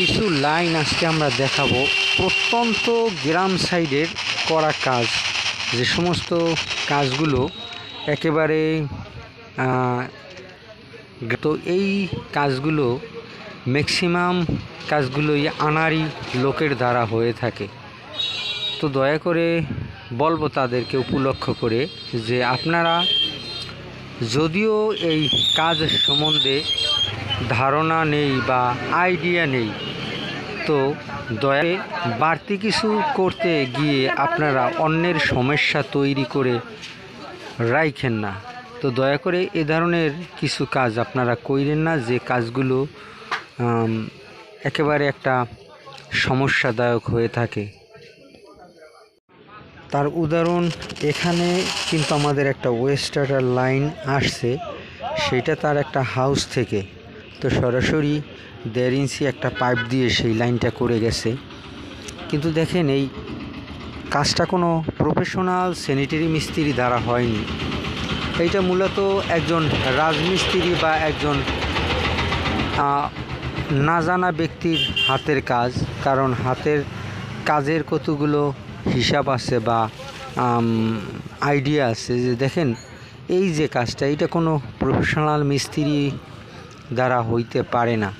কিছু লাইন আজকে আমরা দেখাবো প্রত্যন্ত গ্রাম সাইডের করা কাজ। যে সমস্ত কাজগুলো একেবারে তো এই কাজগুলো ম্যাক্সিমাম কাজগুলোই আনারি লোকের দ্বারা হয়ে থাকে। তো দয়া করে বলব তাদেরকে উপলক্ষ করে যে আপনারা যদিও এই কাজ সম্বন্ধে ধারণা নেই বা আইডিয়া নেই। তো দয়া বাড়তি কিছু করতে গিয়ে আপনারা অন্যের সমস্যা তৈরি করে রাইখেন না। তো দয়া করে এ ধরনের কিছু কাজ আপনারা কইরেন না, যে কাজগুলো একেবারে একটা সমস্যাদায়ক হয়ে থাকে। তার উদাহরণ এখানে কিন্তু আমাদের একটা ওয়েস্টার লাইন আসছে, সেটা তার একটা হাউস থেকে। তো সরাসরি দেড় ইঞ্চি একটা পাইপ দিয়ে সেই লাইনটা করে গেছে। কিন্তু দেখেন এই কাজটা কোনো প্রফেশনাল স্যানিটারি মিস্ত্রি দ্বারা হয়নি। এইটা মূলত একজন রাজমিস্ত্রি বা একজন না জানা ব্যক্তির হাতের কাজ। কারণ হাতের কাজের কতগুলো হিসাব আছে বা আইডিয়া আছে যে দেখেন এই যে কাজটা এটা কোনো প্রফেশনাল মিস্ত্রি দ্বারা হইতে পারে না।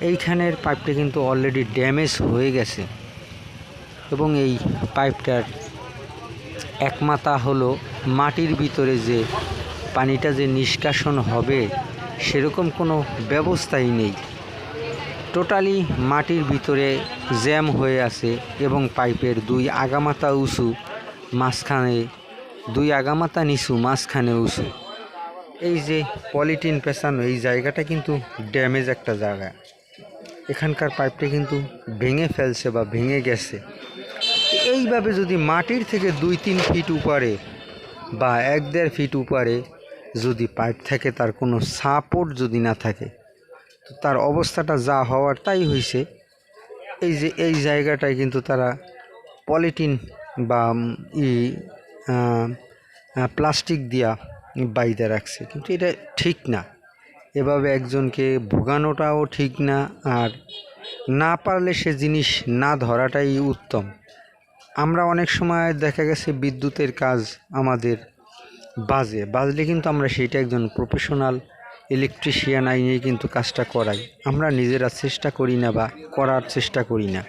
এইখানের পাইপটা কিন্তু অলরেডি ড্যামেজ হয়ে গেছে। এবং এই পাইপটার একমাতা হলো মাটির ভিতরে যে পানিটা যে নিষ্কাশন হবে, সেরকম কোনো ব্যবস্থাই নেই। টোটালি মাটির ভিতরে জ্যাম হয়ে আছে এবং পাইপের দুই আগামাতা উঁচু, মাঝখানে, দুই আগামাতা নিচু, মাঝখানে উঁচু। এই যে পলিটিন পেঁচানো এই জায়গাটা কিন্তু ড্যামেজ একটা জায়গা। এখানকার পাইপটা কিন্তু ভেঙে ফেলছে বা ভেঙে গেছে। এইভাবে যদি মাটির থেকে দুই তিন ফিট উপরে বা এক দেড় ফিট উপরে যদি পাইপ থাকে, তার কোনো সাপোর্ট যদি না থাকে, তো তার অবস্থাটা যা হওয়ার তাই হয়েছে এই যে এই জায়গাটায় কিন্তু তারা পলিটিন বা ই প্লাস্টিক দিয়া বাইদে রাখছে। কিন্তু এটা ঠিক না। এভাবে একজনকে ভোগানোটাও ঠিক না আর না পারলে সে জিনিস না ধরাটাই উত্তম। আমরা অনেক সময় দেখা গেছে বিদ্যুতের কাজ আমাদের বাজে। বাজলে কিন্তু আমরা সেইটা একজন প্রফেশনাল ইলেকট্রিশিয়ান আইনে কিন্তু কাজটা করাই। আমরা নিজেরা চেষ্টা করি না বা করার চেষ্টা করি না।